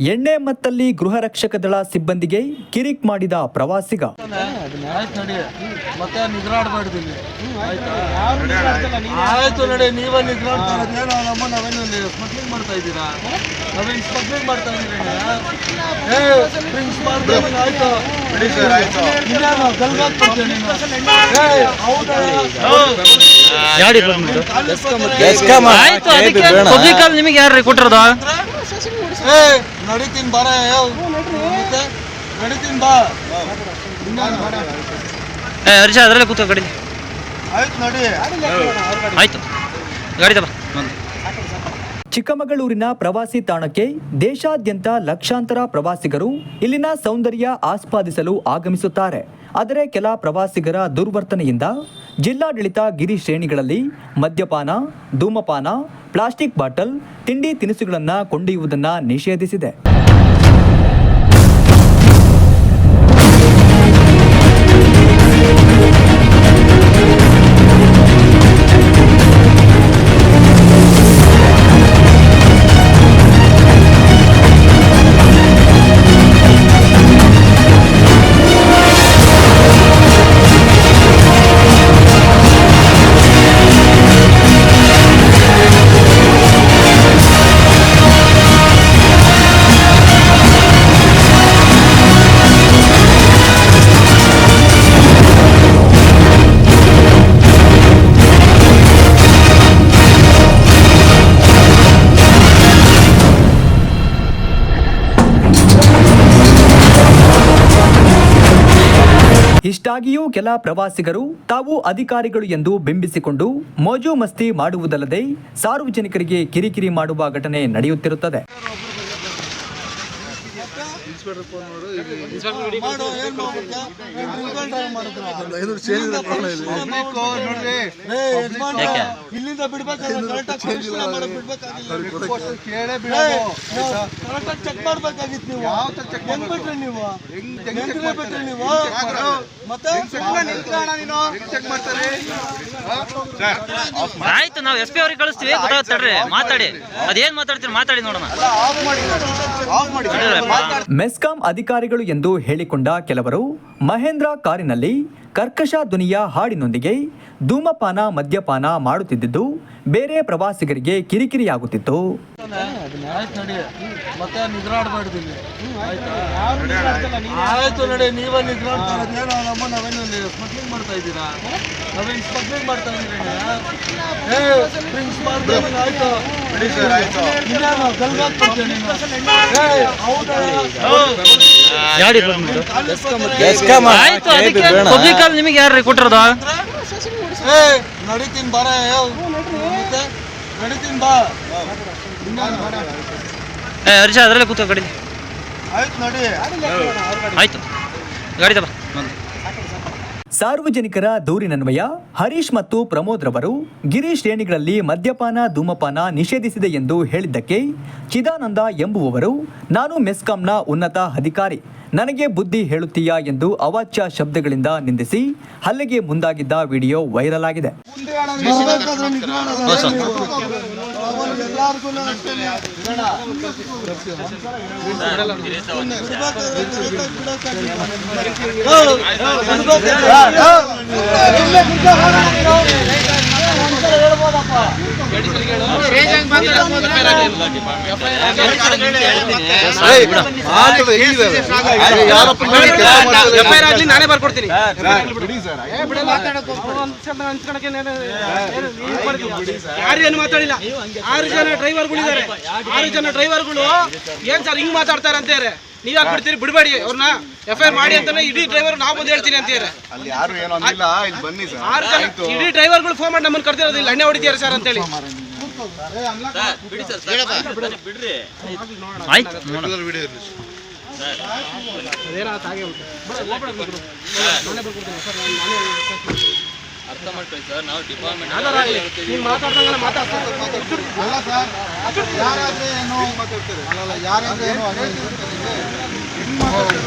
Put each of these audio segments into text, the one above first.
ಎಣ್ಣೆ ಮತ್ತಲ್ಲಿ ಗೃಹ ರಕ್ಷಕ ದಳ ಸಿಬ್ಬಂದಿಗೆ ಕಿರಿಕ್ ಮಾಡಿದ ಪ್ರವಾಸಿಗ. ಆಯ್ತು ನಡೆ ನೀವೇ ನಮ್ಮ ನಾವೇನು ಸ್ಮಗ್ಲಿಂಗ್ ಮಾಡ್ತಾ ಇದ್ದೀರಾ? ನಾವೇನು ಸ್ಮಗ್ಲಿಂಗ್ ಮಾಡ್ತಾ ಇದ್ದೀರಾ ಆಯ್ತು. ಇನ್ನೇನು ಹೌದಾ? ನಿಮಗೆ ಯಾರು ಕೊಟ್ಟಿರೋದು? ನಡಿತೀನಿ ಬಾರ ಮತ್ತೆ? ನಡಿತೀನಿ ಬಾ. ಕೂತ ಅದರಲ್ಲೇ ಕೂತ್ಕೊ ಗಾಡಿ. ಆಯ್ತು ನಡಿ. ಆಯ್ತು. ಗಾಡಿ ತಪ್ಪ ಚಿಕ್ಕಮಗಳೂರಿನ ಪ್ರವಾಸಿ ತಾಣಕ್ಕೆ ದೇಶಾದ್ಯಂತ ಲಕ್ಷಾಂತರ ಪ್ರವಾಸಿಗರು ಇಲ್ಲಿನ ಸೌಂದರ್ಯ ಆಸ್ವಾದಿಸಲು ಆಗಮಿಸುತ್ತಾರೆ. ಆದರೆ ಕೆಲ ಪ್ರವಾಸಿಗರ ದುರ್ವರ್ತನೆಯಿಂದ ಜಿಲ್ಲಾಡಳಿತ ಗಿರಿ ಶ್ರೇಣಿಗಳಲ್ಲಿ ಮದ್ಯಪಾನ ಧೂಮಪಾನ ಪ್ಲಾಸ್ಟಿಕ್ ಬಾಟಲ್ ತಿಂಡಿ ತಿನಿಸುಗಳನ್ನು ಕೊಂಡೊಯ್ಯುವುದನ್ನು ನಿಷೇಧಿಸಿದೆ. ಇಷ್ಟಾಗಿಯೂ ಕೆಲ ಪ್ರವಾಸಿಗರು ತಾವು ಅಧಿಕಾರಿಗಳು ಎಂದು ಬಿಂಬಿಸಿಕೊಂಡು ಮೋಜು ಮಸ್ತಿ ಮಾಡುವುದಲ್ಲದೆ ಸಾರ್ವಜನಿಕರಿಗೆ ಕಿರಿಕಿರಿ ಮಾಡುವ ಘಟನೆ ನಡೆಯುತ್ತಿರುತ್ತದೆ. ಮಾಡು ಇಲ್ಲಿಂದ ಕರೆಕ್ಟಾಗಿ ಚೆಕ್ ಮಾಡ್ಬೇಕಾಗಿತ್ತು ನೀವು. ಹೆಂಗ್ ಬಿಟ್ರಿ ನೀವು? ಬಿಟ್ರಿ ನೀವು. ಮತ್ತೆ? ಆಯ್ತು ನಾವು ಎಸ್ ಪಿ ಅವ್ರಿಗೆ ಕಳಿಸ್ತೀವಿ. ಗೊತ್ತಾಗ್ತಡ್ರಿ ಮಾತಾಡಿ. ಅದೇನ್ ಮಾತಾಡ್ತೀರಿ ಮಾತಾಡಿ ನೋಡೋಣ. ನಡೀರಪ್ಪ. ಮೆಸ್ಕಾಂ ಅಧಿಕಾರಿಗಳು ಎಂದು ಹೇಳಿಕೊಂಡ ಕೆಲವರು ಮಹೇಂದ್ರ ಕಾರಿನಲ್ಲಿ ಕರ್ಕಶ ಧ್ವನಿಯ ಹಾಡಿನೊಂದಿಗೆ ಧೂಮಪಾನ ಮದ್ಯಪಾನ ಮಾಡುತ್ತಿದ್ದುದು ಬೇರೆ ಪ್ರವಾಸಿಗರಿಗೆ ಕಿರಿಕಿರಿಯಾಗುತ್ತಿತ್ತು. ಮಾಡ್ತಾ ಅದಕ್ಕೆ ಪಬ್ಲಿಕ್ ಅಲ್ಲಿ ನಿಮಗೆ ಯಾರು ಕೊಟ್ಟಿರೋದು ಏ ನಡಿತೀನಿ ಬಾರ ನಡಿತೀನಿ ಬಾ. ಹರ್ಷ ಅದರಲ್ಲೇ ಕೂತ್ಕೊ ಗಾಡಿ ಆಯ್ತು ನೋಡಿ. ಆಯ್ತು. ಗಾಡಿ ತಬ ಸಾರ್ವಜನಿಕರ ದೂರಿನನ್ವಯ ಹರೀಶ್ ಮತ್ತು ಪ್ರಮೋದ್ ರವರು ಗಿರಿ ಶ್ರೇಣಿಗಳಲ್ಲಿ ಮದ್ಯಪಾನ ಧೂಮಪಾನ ನಿಷೇಧಿಸಿದೆ ಎಂದು ಹೇಳಿದ್ದಕ್ಕೆ ಚಿದಾನಂದ ಎಂಬುವವರು ನಾನು ಮೆಸ್ಕಾಂನ ಉನ್ನತ ಅಧಿಕಾರಿ. ನನಗೆ ಬುದ್ಧಿ ಹೇಳುತ್ತೀಯಾ ಎಂದು ಅವಾಚ್ಯ ಶಬ್ದಗಳಿಂದ ನಿಂದಿಸಿ ಹಲ್ಲೆಗೆ ಮುಂದಾಗಿದ್ದ ವಿಡಿಯೋ ವೈರಲ್ ಆಗಿದೆ. ఎలా అనుకున్నారు ಹೇಳ್ಬೋದಪ್ಪ. ನಾನೇ ಬರ್ಕೊಡ್ತೀನಿ. ಯಾರು ಏನು ಮಾತಾಡಿಲ್ಲ? ಆರು ಜನ ಡ್ರೈವರ್ಗಳಿದ್ದಾರೆ ಆರು ಜನ ಡ್ರೈವರ್ಗಳು ಏನ್ ಸರ್ ಹಿಂಗ್ ಮಾತಾಡ್ತಾರೆ ಅಂತಾರೆ ನೀವ್ ಹಾಕ್ಬಿಡ್ತೀರಿ ಬಿಡಬೇಡಿ ಅವ್ರನ್ನ ಎಫ್ ಐ ಆರ್ ಮಾಡಿ ಅಂತಾನೆ ಇಡೀ ಡ್ರೈವರ್ ನಾವು ಬಂದು ಹೇಳ್ತೀನಿ ಅಂತಾರೆ ಅಲ್ಲಿ ಯಾರು ಏನು ಅಂದಿಲ್ಲ ಇಲ್ಲಿ ಬನ್ನಿ ಸರ್. ಆರು ಜನ ಇಡೀ ಡ್ರೈವರ್ಗಳು ಫೋನ್ ಮಾಡಿ ನಮ್ಮನ್ನ ಕರ್ತಿರೋದು ಇಲ್ಲ ಎಣ್ಣೆ ಹೊಡಿತೀರ ಸರ್ ಅಂತೇಳಿ. ಆಯ್ತು ಮಾಡ್ಕೊಳ್ಳಿ ಅಲ್ಲ ಸರ್ ಯಾರಾದ್ರೆ ಏನು ಅಲ್ಲಲ್ಲ ಯಾರಾದ್ರೆ ಏನು ಅದೇ ಹೆಂಗ್ ಮಾತಾಡ್ತಾರೆ?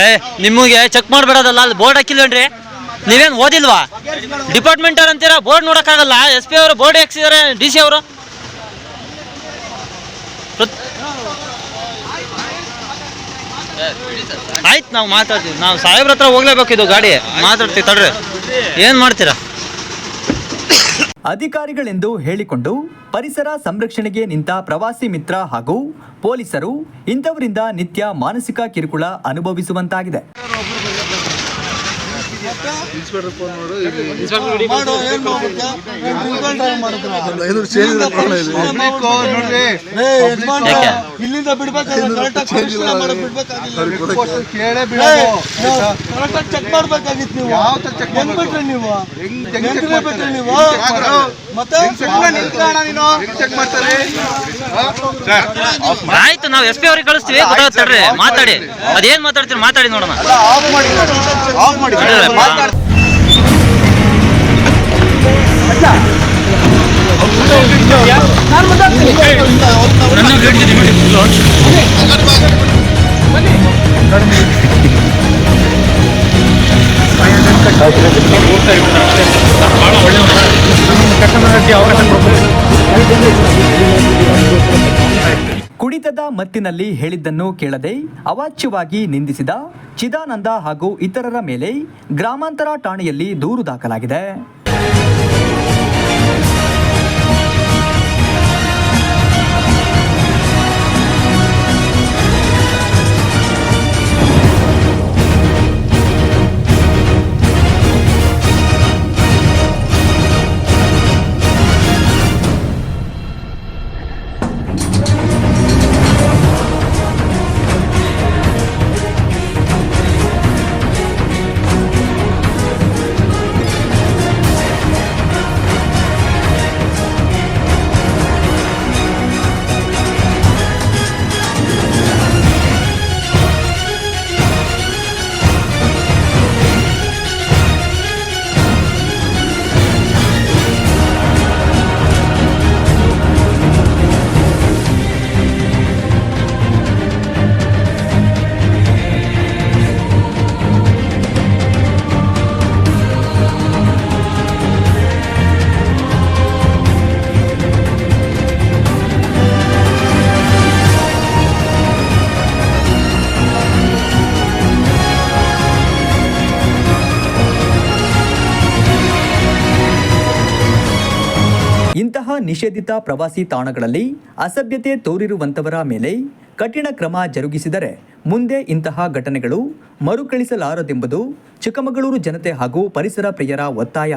ಏ ನಿಮಗೆ ಚೆಕ್ ಮಾಡ್ಬೇಡದಲ್ಲ ಅಲ್ಲಿ ಬೋರ್ಡ್ ಹಾಕಿಲ್ವೇನ್ರಿ? ನೀವೇನು ಓದಿಲ್ವಾ? ಡಿಪಾರ್ಟ್ಮೆಂಟ್ ಅವ್ರು ಅಂತೀರಾ? ಬೋರ್ಡ್ ನೋಡೋಕ್ಕಾಗಲ್ಲ. ಎಸ್ ಪಿ ಅವರು ಬೋರ್ಡ್ ಹಾಕ್ಸಿದಾರೆ ಡಿ ಸಿ ಅವರು. ಆಯ್ತು, ನಾವು ಮಾತಾಡ್ತೀವಿ. ನಾವು ಸಾಹೇಬ್ರ ಹತ್ರ ಹೋಗ್ಲೇಬೇಕು ಇದು ಗಾಡಿ. ಮಾತಾಡ್ತೀವಿ, ತಡ್ರಿ. ಏನು ಮಾಡ್ತೀರಾ? ಅಧಿಕಾರಿಗಳೆಂದು ಹೇಳಿಕೊಂಡು ಪರಿಸರ ಸಂರಕ್ಷಣೆಗೆ ನಿಂತ ಪ್ರವಾಸಿ ಮಿತ್ರ ಹಾಗೂ ಪೊಲೀಸರು ಇಂಥವರಿಂದ ನಿತ್ಯ ಮಾನಸಿಕ ಕಿರುಕುಳ ಅನುಭವಿಸುವಂತಾಗಿದೆ. ಮಾಡು ಏನ್ ಮಾಡ್ಬಿಟ್ಟ? ಏನ್ ಡ್ರಿಂಕ್ ಡ್ರೈವ್ ಮಾಡಿದ್ರಾ? ಇಲ್ಲಿಂದ ಬಿಡ್ಬೇಕಾದ್ರೆ ಕರೆಕ್ಟಾಗಿ ಪರಿಶೀಲನೆ ಮಾಡಕ್ ಬಿಡ್ಬೇಕಾಗಿಲ್ಲ. ಕೇಳೇ ಏ, ಬಿಡೋದು ನಾವು ಕರೆಕ್ಟಾಗಿ ಚೆಕ್ ಮಾಡಬೇಕಾಗಿತ್ತು ನೀವು. ಯಾವ ಚೆಕ್ ಹೆಂಗ್ ಬಿಟ್ರಿ ನೀವು? ಹೆಂಗ್ ಬಿಟ್ರಿ ನೀವು? ಆಯ್ತು ನಾವು ಎಸ್ ಪಿ ಅವ್ರಿಗೆ ಕಳಿಸ್ತೀವಿ ಗೊತ್ತಾಗುತ್ತೆ ತಡ್ರಿ. ಮಾತಾಡಿ. ಅದೇನ್ ಮಾತಾಡ್ತೀರಿ ಮಾತಾಡಿ ನೋಡೋಣ. ಆಫ್ ಮಾಡಿ. ಕುಡಿತದ ಮತ್ತಿನಲ್ಲಿ ಹೇಳಿದ್ದನ್ನು ಕೇಳದೆ ಅವಾಚ್ಯವಾಗಿ ನಿಂದಿಸಿದ ಚಿದಾನಂದ ಹಾಗೂ ಇತರರ ಮೇಲೆ ಗ್ರಾಮಾಂತರ ಠಾಣೆಯಲ್ಲಿ ದೂರು ದಾಖಲಾಗಿದೆ. ನಿಷೇಧಿತ ಪ್ರವಾಸಿ ತಾಣಗಳಲ್ಲಿ ಅಸಭ್ಯತೆ ತೋರಿರುವಂಥವರ ಮೇಲೆ ಕಠಿಣ ಕ್ರಮ ಜರುಗಿಸಿದರೆ ಮುಂದೆ ಇಂತಹ ಘಟನೆಗಳು ಮರುಕಳಿಸಲಾರದೆಂಬುದು ಚಿಕ್ಕಮಗಳೂರು ಜನತೆ ಹಾಗೂ ಪರಿಸರ ಪ್ರಿಯರ ಒತ್ತಾಯ.